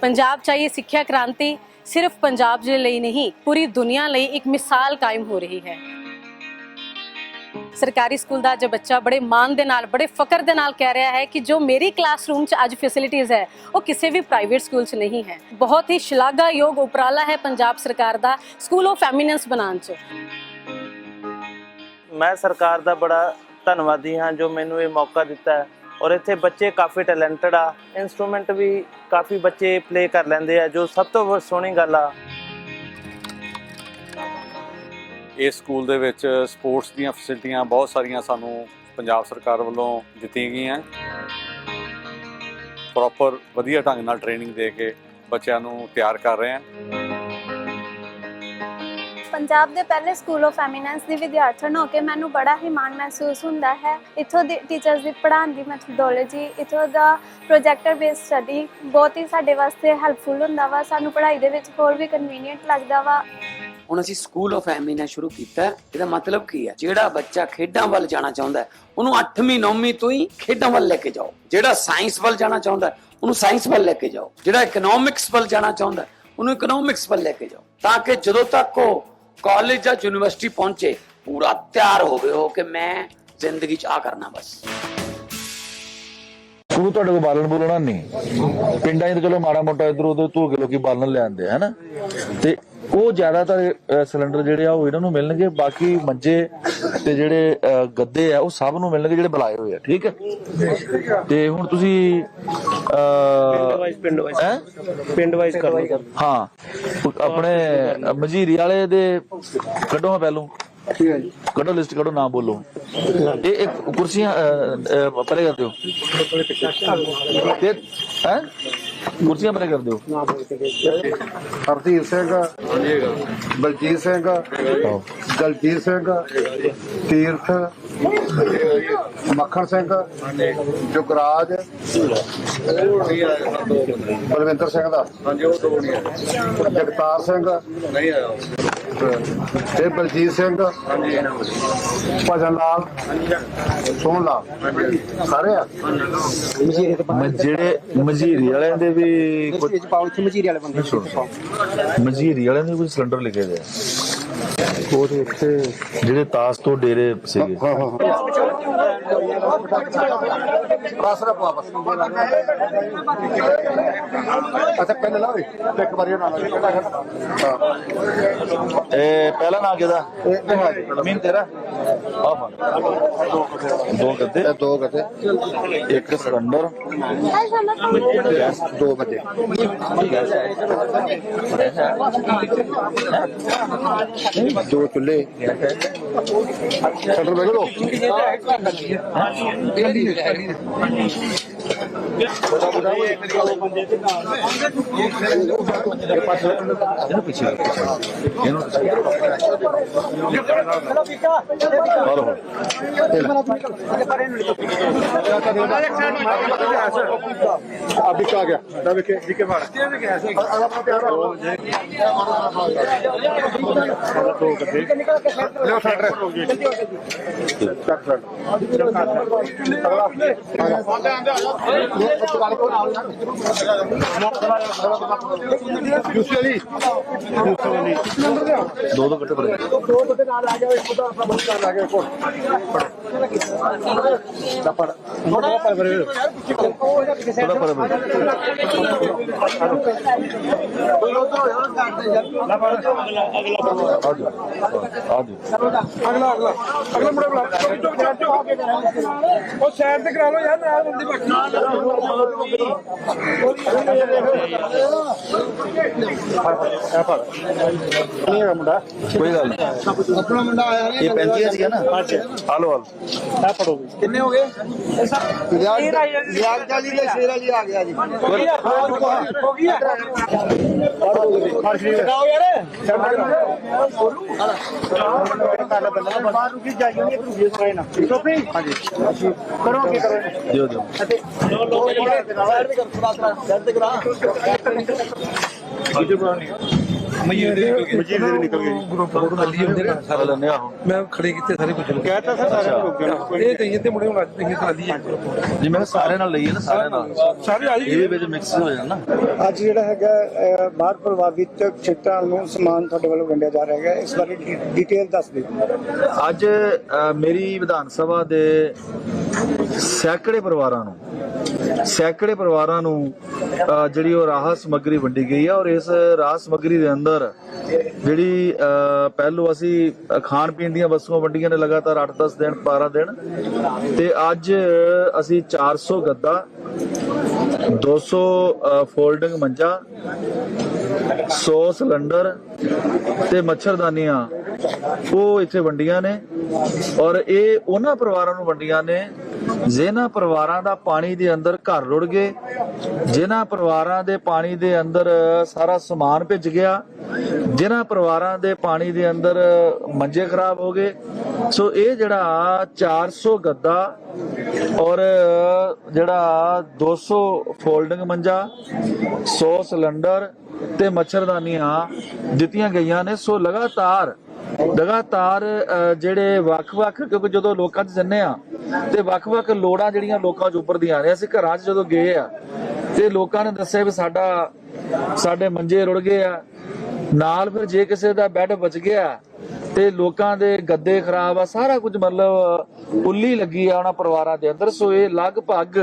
ਪੰਜਾਬ 'ਚ ਸਿੱਖਿਆ ਕ੍ਰਾਂਤੀ ਸਿਰਫ ਪੰਜਾਬ ਦੇ ਲਈ ਨਹੀਂ, ਪੂਰੀ ਦੁਨੀਆ ਲਈ ਇੱਕ ਮਿਸਾਲ ਕਾਇਮ ਹੋ ਰਹੀ ਹੈ। ਸਰਕਾਰੀ ਸਕੂਲ ਦਾ ਅੱਜ ਬੱਚਾ ਬੜੇ ਮਾਣ ਦੇ ਨਾਲ, ਬੜੇ ਫਕਰ ਦੇ ਨਾਲ ਕਹਿ ਰਿਹਾ ਹੈ ਕਿ ਜੋ ਮੇਰੀ ਕਲਾਸਰੂਮ 'ਚ ਅੱਜ ਫੈਸਿਲਿਟੀਆਂ ਹੈ, ਉਹ ਕਿਸੇ ਵੀ ਪ੍ਰਾਈਵੇਟ ਸਕੂਲ 'ਚ ਨਹੀਂ ਹੈ। ਬਹੁਤ ਹੀ ਸ਼ਲਾਘਾਯੋਗ ਉਪਰਾਲਾ ਹੈ ਪੰਜਾਬ ਸਰਕਾਰ ਦਾ ਸਕੂਲ ਆਫ ਐਮੀਨੈਂਸ ਬਣਾਉਣ 'ਚ। ਮੈਂ ਸਰਕਾਰ ਦਾ ਬੜਾ ਧੰਨਵਾਦੀ ਹਾਂ ਜੋ ਮੈਨੂੰ ਇਹ ਮੌਕਾ ਦਿੱਤਾ ਹੈ। ਔਰ ਇੱਥੇ ਬੱਚੇ ਕਾਫੀ ਟੈਲੈਂਟਡ ਆ। ਇਨਸਟਰੂਮੈਂਟ ਵੀ ਕਾਫੀ ਬੱਚੇ ਪਲੇ ਕਰ ਲੈਂਦੇ ਆ, ਜੋ ਸਭ ਤੋਂ ਸੋਹਣੀ ਗੱਲ ਆ। ਇਸ ਸਕੂਲ ਦੇ ਵਿੱਚ ਸਪੋਰਟਸ ਦੀਆਂ ਫੈਸਿਲਿਟੀਆਂ ਬਹੁਤ ਸਾਰੀਆਂ ਸਾਨੂੰ ਪੰਜਾਬ ਸਰਕਾਰ ਵੱਲੋਂ ਦਿੱਤੀਆਂ ਗਈਆਂ। ਪ੍ਰੋਪਰ ਵਧੀਆ ਢੰਗ ਨਾਲ ਟ੍ਰੇਨਿੰਗ ਦੇ ਕੇ ਬੱਚਿਆਂ ਨੂੰ ਤਿਆਰ ਕਰ ਰਹੇ ਹਾਂ ਪੰਜਾਬ ਦੇ ਪਹਿਲੇ ਸਕੂਲ ਆਫ ਐਮੀਨੈਂਸ ਦੀ ਵਿਦਿਆਰਥਣ ਹੋ ਕੇ ਮੈਨੂੰ ਬੜਾ ਹੀ ਮਾਣ ਮਹਿਸੂਸ ਹੁੰਦਾ ਹੈ। ਇੱਥੋਂ ਦੇ ਟੀਚਰਸ ਦੀ ਪੜ੍ਹਾਉਣ ਦੀ ਮੈਥੋਡੋਲੋਜੀ ਇੱਥੋਂ ਦਾ ਪ੍ਰੋਜੈਕਟਰ ਬੇਸਡ ਸਟੱਡੀ ਬਹੁਤ ਹੀ ਸਾਡੇ ਵਾਸਤੇ ਹੈਲਪਫੁਲ ਹੁੰਦਾ ਵਾ, ਸਾਨੂੰ ਪੜ੍ਹਾਈ ਦੇ ਵਿੱਚ ਹੋਰ ਵੀ ਕਨਵੀਨੀਅੰਟ ਲੱਗਦਾ ਵਾ। ਹੁਣ ਅਸੀਂ ਸਕੂਲ ਆਫ ਐਮੀਨੈਂਸ ਸ਼ੁਰੂ ਕੀਤਾ ਇਹਦਾ ਮਤਲਬ ਕੀ ਹੈ? ਜਿਹੜਾ ਬੱਚਾ ਖੇਡਾਂ ਵੱਲ ਜਾਣਾ ਚਾਹੁੰਦਾ ਉਹਨੂੰ 8ਵੀਂ 9ਵੀਂ ਤੋਂ ਹੀ ਖੇਡਾਂ ਵੱਲ ਲੈ ਕੇ ਜਾਓ। ਜਿਹੜਾ ਸਾਇੰਸ ਵੱਲ ਜਾਣਾ ਚਾਹੁੰਦਾ ਉਹਨੂੰ ਸਾਇੰਸ ਵੱਲ ਲੈ ਕੇ ਜਾਓ। ਜਿਹੜਾ ਇਕਨੋਮਿਕਸ ਵੱਲ ਜਾਣਾ ਚਾਹੁੰਦਾ ਉਹਨੂੰ ਇਕਨੋਮਿਕਸ ਵੱਲ ਲੈ ਕੇ ਜਾਓ। ਤਾਂ ਕਿ ਜਦੋਂ ਤੱਕ ਉਹ ਕਾਲਜ ਜਾਂ ਯੂਨੀਵਰਸਿਟੀ ਪਹੁੰਚੇ, ਪੂਰਾ ਤਿਆਰ ਹੋਵੇ ਉਹ ਕਿ ਮੈਂ ਜ਼ਿੰਦਗੀ 'ਚ ਆ ਕਰਨਾ ਬਸ। ਸਕੂਲ ਤੁਹਾਡੇ ਕੋਲ ਬਾਲਣ ਬੋਲਣਾ ਨਹੀਂ। ਪਿੰਡਾਂ 'ਚ ਚਲੋ ਮਾੜਾ ਮੋਟਾ ਇਧਰ ਉਧਰ ਧੋ ਕੇ ਲੋਕੀ ਬਾਲਣ ਲੈ ਆਉਂਦੇ ਆ, ਹਨਾ? ਤੇ ਉਹ ਜ਼ਿਆਦਾਤਰ ਸਿਲੰਡਰ ਜਿਹੜੇ ਆ ਉਹ ਇਹਨਾਂ ਨੂੰ ਮਿਲਣਗੇ, ਬਾਕੀ ਮੰਜੇ ਤੇ ਜਿਹੜੇ ਗੱਦੇ ਆ ਉਹ ਸਭ ਨੂੰ ਮਿਲਣਗੇ ਜਿਹੜੇ ਬੁਲਾਏ ਹੋਏ ਆ ਠੀਕ ਹੈ? ਤੇ ਹੁਣ ਤੁਸੀਂ ਪਿੰਡ ਵਾਈਜ਼ ਹੈਂ? ਪਿੰਡ ਵਾਈਜ਼ ਕਰ ਲਓ। ਹਾਂ। ਆਪਣੇ ਮਜੀਰੀ ਵਾਲੇ ਦੇ ਕੱਢੋ ਹਾਂ ਪਹਿਲੋਂ। ਕੱਢੋ ਲਿਸਟ ਕੱਢੋ ਨਾਮ ਬੋਲੋ। ਇਹ ਇੱਕ ਕੁਰਸੀਆਂ ਪਰੇ ਕਰ ਦਿਓ। ਤੇ ਹੈ? ਕੁਰਸੀਆਂ ਪਰੇ ਕਰ ਦਿਓ। ਹਰਦੀਪ ਸਿੰਘ, ਬਲਜੀਤ ਸਿੰਘ, ਦਲਜੀਤ ਸਿੰਘ, ਤੀਰਥ, ਮੱਖਣ ਸਿੰਘ, ਜੁਗਰਾਜ, ਬਲਵਿੰਦਰ ਸਿੰਘ ਦਾ, ਜਗਤਾਰ ਸਿੰਘ ਨਹੀਂ ਆਇਆ ਤੇ ਬਲਜੀਤ ਸਿੰਘ ਹਾਂਜੀ। ਭਜਨ ਲਾਲ ਸੋਹਣ ਲਾਲ। ਸਾਰੇ ਆ? ਮ- ਜਿਹੜੇ ਮਜੀਰੀ ਵਾਲਿਆਂ ਦੇ ਵੀ ਕੁਝ ਪਾਓ ਇੱਥੇ ਮਜੀਰੀ ਵਾਲੇ ਬੰਦੇ ਮਜੀਰੀ ਵਾਲਿਆਂ ਦੇ ਵੀ ਸਿਲੰਡਰ ਲਿਖੇ ਦੇ ਆ? ਤੇ ਇੱਥੇ ਜਿਹੜੇ ਤਾਸ ਤੋਂ ਡੇਰੇ ਸੀਗੇ। ਹਾਂ ਹਾਂ ਬਸ ਰਾ ਪਾ ਬਸ ਅੱਛਾ ਪਹਿਲੇ ਲਾ ਓਏ ਇੱਕ ਵਾਰੀ ਨਾ ਲਾ ਕਿਹੜਾ ਹਾਂ ਇਹ ਪਹਿਲਾ ਨਾਂ ਕਿਹਦਾ? ਅਮੀਨ ਤੇਰਾ? ਆ ਫੜ ਦੋ ਇਹ ਦੋ ਗੱਤੇ ਇੱਕ ਸਿਲੰਡਰ। ਦੋ ਬੱਚੇ ਦੋ ਚੁੱਲੇ ਸ਼ਟਰ ਵੇਖ ਲੋ ਇਹਨੂੰ ਪਿੱਛੇ ਕਰ, ਪਿੱਛੇ ਕਰ। ਇਹਨੂੰ ਫੜ ਫੜ। ਆ ਵਿਕ ਆ ਗਿਆ ਦਾ ਵਿਕੇ ਵਿਕੇ ਫੜ ਅਗਲਾ ਪਾ ਪਿਆਰ ਦੋ ਗੱਡੇ ਲਿਓ ਸ਼ਟਰ ਚੱਕ ਸ਼ਟਰ ਅਗਲਾ ਜੂਸੀ ਵਾਲੀ ਜੂਸੀ ਵਾਲੀ ਦੋ ਦੋ ਕੱਟੇ ਪੜੇ ਦੋ ਬੰਦੇ ਨਾਲ ਆ ਜਾਓ ਇੱਕ ਉਹਦਾ ਆਪਣਾ ਬੰਦ ਨਾਲ ਆ ਗਿਆ ਕੋਲ ਫੜ ਥੋੜਾ ਪਰ ਬਰੇ ਥੋੜਾ ਪਰ ਪੜੇ ਅਗਲਾ ਅਗਲਾ ਅਗਲਾ ਮੁੰਡਾ ਬੁਲਾ ਚੁੱਪ ਚਾਪ ਚੁੱਪ ਉਹ ਸਾਈਡ ਤੇ ਕਰਾ ਲਓ ਯਾਰ ਨਾਲ ਬੰਦੇ ਬਾਕੀ ਨਹੀਂ ਹੈਗਾ ਮੁੰਡਾ ਕੋਈ ਗੱਲ ਨਹੀਂ ਆਪਣਾ ਮੁੰਡਾ ਆਇਆ ਇਹ 35 ਸੀਗਾ ਨਾ ਹਾਲੋ ਹਾਲ ਆ ਫੜੋ ਕਿੰਨੇ ਹੋ ਗਏ ਲਿਆਗ ਜੀ। ਦੇ ਸ਼ੇਰਾ ਜੀ ਆ ਗਿਆ ਜੀ। ਹੋ ਗਿਆ ਹੋ ਗਿਆ ਫੜ ਸ਼੍ਰੀ ਲਗਾਓ ਯਾਰ। ਬਾਹਰ ਰੁਕੀ ਜਾਈਏ ਨਹੀਂ ਤੂੰ ਫੇਸ ਕਰੇ ਨਾ। ਟੋਪੀ ਹਾਂਜੀ। ਕਰੋ ਕੀ ਕਰੋ। ਦਿਓ ਦਿਓ ਲੋ ਲੋ ਸਾਈਡ ਤੇ ਕਰੋ ਥੋੜਾ ਥੋੜਾ ਸਾਈਡ ਤੇ ਕਰਾ। ਮਜੀਦ ਦੇ ਨਿਕਲ ਗਏ। ਮਜੀਦ ਦੇ ਨਿਕਲ ਗਏ ਗਰੁੱਪ ਫੋਟੋ ਲੱਗੀ ਹੁੰਦੇ ਨਾ। ਸਾਰਾ ਲੈਣੇ ਆਹੋ ਮੈਂ ਖੜੇ ਕੀਤੇ ਸਾਰੇ ਕੁਝ ਕਹਿਤਾ ਸਰ ਸਾਰੇ ਲੋਕਾਂ ਨੂੰ। ਕੋਈ ਇਹ ਕਹੀਏ ਤੇ ਮੁੰਡੇ ਹੁਣ ਅੱਜ ਨਹੀਂ ਤਾਂ ਲਈ ਜਿਵੇਂ ਮੈਂ ਸਾਰੇ ਨਾਲ ਲਈਏ ਨਾ ਸਾਰੇ ਨਾਲ। ਸਾਰੇ ਆ ਇਹਦੇ ਵਿੱਚ ਮਿਕਸ ਹੋ ਜਾਣਾ ਨਾ। ਅੱਜ ਜਿਹੜਾ ਹੈਗਾ ਅਹ, ਬਾੜ ਪ੍ਰਭਾਵਿਤ ਖੇਤਰਾਂ ਨੂੰ ਸਮਾਨ ਤੁਹਾਡੇ ਵੱਲੋਂ ਵੰਡਿਆ ਜਾ ਰਿਹਾ ਹੈਗਾ। ਇਸ ਬਾਰੇ ਡੀ- ਡਿਟੇਲ ਦੱਸ ਦਿਓ। ਅੱਜ ਅ, ਮੇਰੀ ਵਿਧਾਨ ਸਭਾ ਦੇ ਸੈਂਕੜੇ ਪਰਿਵਾਰਾਂ ਨੂੰ ਸੈਂਕੜੇ ਪਰਿਵਾਰਾਂ ਨੂੰ ਅ, ਜਿਹੜੀ ਉਹ ਰਾਹਤ ਸਮੱਗਰੀ ਵੰਡੀ ਗਈ ਹੈ ਔਰ ਇਸ ਰਾਹਤ ਸਮੱਗਰੀ ਦੇ ਅੰਦਰ ਜਿਹੜੀ ਅ, ਪਹਿਲੋਂ ਅਸੀਂ ਅ, ਖਾਣ ਪੀਣ ਦੀਆਂ ਵਸਤੂਆਂ ਵੰਡੀਆਂ ਨੇ ਲਗਾਤਾਰ 8-10 ਦਿਨ 12 ਦਿਨ ਤੇ ਅੱਜ ਅਸੀਂ 400 ਗੱਦਾ 200 ਅ, ਫੋਲਡਿੰਗ ਮੰਜਾ 100 ਸਿਲੰਡਰ ਤੇ ਮੱਛਰਦਾਨੀਆਂ। ਉਹ ਇੱਥੇ ਵੰਡੀਆਂ ਨੇ ਔਰ ਇਹ ਉਹਨਾਂ ਪਰਿਵਾਰਾਂ ਨੂੰ ਵੰਡੀਆਂ ਨੇ ਜਿਨ੍ਹਾਂ ਪਰਿਵਾਰਾਂ ਦਾ ਪਾਣੀ ਦੇ ਅੰਦਰ ਘਰ ਰੁੜ ਗਏ ਜਿਨ੍ਹਾਂ ਪਰਿਵਾਰਾਂ ਦੇ ਪਾਣੀ ਦੇ ਅੰਦਰ ਸਾਰਾ ਸਮਾਨ ਭਿੱਜ ਗਿਆ ਜਿਨ੍ਹਾਂ ਪਰਿਵਾਰਾਂ ਦੇ ਪਾਣੀ ਦੇ ਅੰਦਰ ਮੰਜੇ ਖਰਾਬ ਹੋ ਗਏ ਸੋ ਇਹ ਜਿਹੜਾ 400 ਗੱਦਾ ਔਰ ਜਿਹੜਾ 200 ਫੋਲਡਿੰਗ ਮੰਜਾ 100 ਸਿਲੰਡਰ ਤੇ ਮੱਛਰਦਾਨੀਆਂ ਦਿੱਤੀਆਂ ਗਈਆਂ ਨੇ। ਸੋ ਲਗਾਤਾਰ ਲਗਾਤਾਰ ਜਿਹੜੇ ਵੱਖ-ਵੱਖ, ਕਿਉਂਕਿ ਜਦੋਂ ਲੋਕਾਂ 'ਚ ਜੰਨੇ ਆ ਤੇ ਵੱਖ-ਵੱਖ ਲੋੜਾਂ ਜਿਹੜੀਆਂ ਲੋਕਾਂ 'ਚ ਉੱਪਰਦੀਆਂ ਨੇ ਅਸੀਂ ਘਰਾਂ 'ਚ ਜਦੋਂ ਗਏ ਆ ਤੇ ਲੋਕਾਂ ਨੇ ਦੱਸਿਆ ਵੀ ਸਾਡਾ, ਸਾਡੇ ਮੰਜੇ ਰੁੜ ਗਏ ਆ। ਨਾਲ ਫਿਰ ਜੇ ਕਿਸੇ ਦਾ ਬੈੱਡ ਬਚ ਗਿਆ ਤੇ ਲੋਕਾਂ ਦੇ ਗੱਦੇ ਖਰਾਬ ਆ ਸਾਰਾ ਕੁਝ ਮਤਲਬ ਉੱਲੀ ਲੱਗੀ ਆ ਉਹਨਾਂ ਪਰਿਵਾਰਾਂ ਦੇ ਅੰਦਰ। ਸੋ ਇਹ ਲਗਭਗ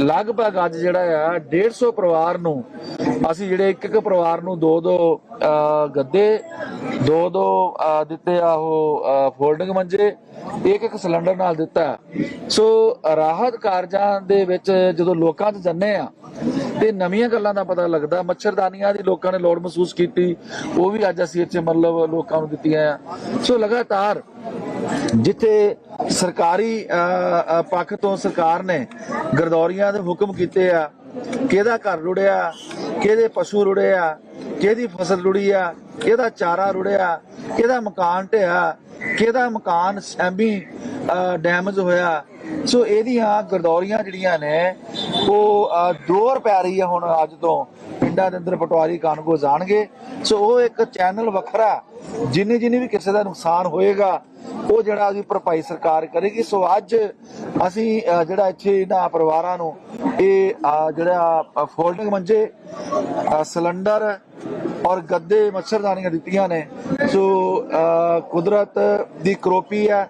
ਲਗਭਗ ਅੱਜ ਜਿਹੜਾ ਆ 150 ਪਰਿਵਾਰ ਨੂੰ ਅਸੀਂ ਜਿਹੜੇ ਇੱਕ ਇੱਕ ਪਰਿਵਾਰ ਨੂੰ ਦੋ ਦੋ ਅਹ, ਗੱਦੇ ਦੋ ਦੋ ਦਿੱਤੇ ਆ ਉਹ ਫੋਲਡਿੰਗ ਮੰਜੇ ਇੱਕ ਇੱਕ ਸਿਲੰਡਰ ਨਾਲ ਦਿੱਤਾ। ਸੋ ਰਾਹਤ ਕਾਰਜਾਂ ਦੇ ਵਿੱਚ ਜਦੋਂ ਲੋਕਾਂ 'ਚ ਜੰਨੇ ਆ ਤੇ ਨਵੀਆਂ ਗੱਲਾਂ ਦਾ ਪਤਾ ਲੱਗਦਾ। ਮੱਛਰਦਾਨੀਆਂ ਦੀ ਲੋਕਾਂ ਨੇ ਲੋੜ ਮਹਿਸੂਸ ਕੀਤੀ। ਉਹ ਵੀ ਅੱਜ ਅਸੀਂ ਇੱਥੇ ਮਤਲਬ ਲੋਕਾਂ ਨੂੰ ਦਿੱਤੀਆਂ ਆ। ਸੋ ਲਗਾਤਾਰ ਜਿੱਥੇ ਸਰਕਾਰੀ ਪੱਖ ਤੋਂ ਸਰਕਾਰ ਨੇ ਗਰਦੌਰੀਆਂ ਦੇ ਹੁਕਮ ਕੀਤੇ ਆ, ਕਿਹਦਾ ਘਰ ਰੁੜਿਆ, ਕਿਹਦੇ ਪਸ਼ੂ ਰੁੜਿਆ ਕਿਹਦੀ ਫਸਲ ਰੁੜੀ ਆ, ਕਿਹਦਾ ਚਾਰਾ ਰੁੜਿਆ, ਕਿਹਦਾ ਮਕਾਨ ਢਿਆ ਕਿਹਦਾ ਮਕਾਨ ਸੈਮੀ ਡੈਮੇਜ ਹੋਇਆ? ਸੋ ਇਹਦੀਆਂ ਗਰਦੌਰੀਆਂ ਜਿਹੜੀਆਂ ਨੇ, ਉਹ ਦੌਰ ਪੈ ਰਹੀ ਆ ਹੁਣ ਅੱਜ ਤੋਂ। ਪਿੰਡਾਂ ਦੇ ਅੰਦਰ ਪਟਵਾਰੀ ਕਾਨੂੰਗੋ ਜਾਣਗੇ। ਸੋ ਉਹ ਇੱਕ ਚੈਨਲ ਵੱਖਰਾ, ਜਿੰਨੇ ਜਿੰਨੇ ਵੀ ਕਿਸੇ ਦਾ ਨੁਕਸਾਨ ਹੋਏਗਾ, ਉਹ ਜਿਹੜਾ ਉਹਦੀ ਭਰਪਾਈ ਸਰਕਾਰ ਕਰੇਗੀ। ਸੋ ਅੱਜ ਅਸੀਂ ਜਿਹੜਾ ਇੱਥੇ ਇਹਨਾਂ ਪਰਿਵਾਰਾਂ ਨੂੰ, ਇਹ ਜਿਹੜਾ ਫੋਲਡਿੰਗ ਮੰਜੇ ਸਿਲੰਡਰ ਔਰ ਗੱਦੇ ਮੱਛਰਦਾਨੀਆਂ ਦਿੱਤੀਆਂ ਨੇ। ਸੋ ਕੁਦਰਤ ਦੀ ਕਰੋਪੀ ਹੈ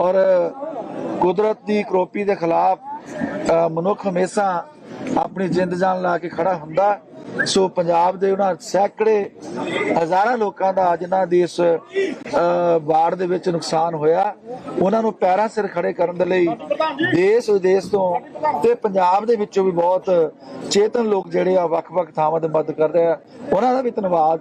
ਔਰ ਕੁਦਰਤ ਦੀ ਕਰੋਪੀ ਦੇ ਖਿਲਾਫ ਮਨੁੱਖ ਹਮੇਸ਼ਾ ਆਪਣੀ ਜਿੰਦ ਜਾਨ ਲਾ ਕੇ ਖੜਾ ਹੁੰਦਾ। ਸੋ ਪੰਜਾਬ ਦੇ ਉਹਨਾਂ ਸੈਂਕੜੇ ਹਜ਼ਾਰਾਂ ਲੋਕਾਂ ਦਾ ਜਿਨ੍ਹਾਂ ਦੀ ਇਸ ਅ, ਬਾੜ ਦੇ ਵਿੱਚ ਨੁਕਸਾਨ ਹੋਇਆ। ਉਹਨਾਂ ਨੂੰ ਪੈਰਾਂ ਸਿਰ ਖੜੇ ਕਰਨ ਦੇ ਲਈ ਦੇਸ਼ ਵਿਦੇਸ਼ ਤੋਂ ਤੇ ਪੰਜਾਬ ਦੇ ਵਿੱਚੋਂ ਵੀ ਬਹੁਤ ਚੇਤਨ ਲੋਕ ਜਿਹੜੇ ਆ ਵੱਖ-ਵੱਖ ਥਾਵਾਂ ਤੇ ਮਦਦ ਕਰ ਰਹੇ ਆ। ਉਹਨਾਂ ਦਾ ਵੀ ਧੰਨਵਾਦ।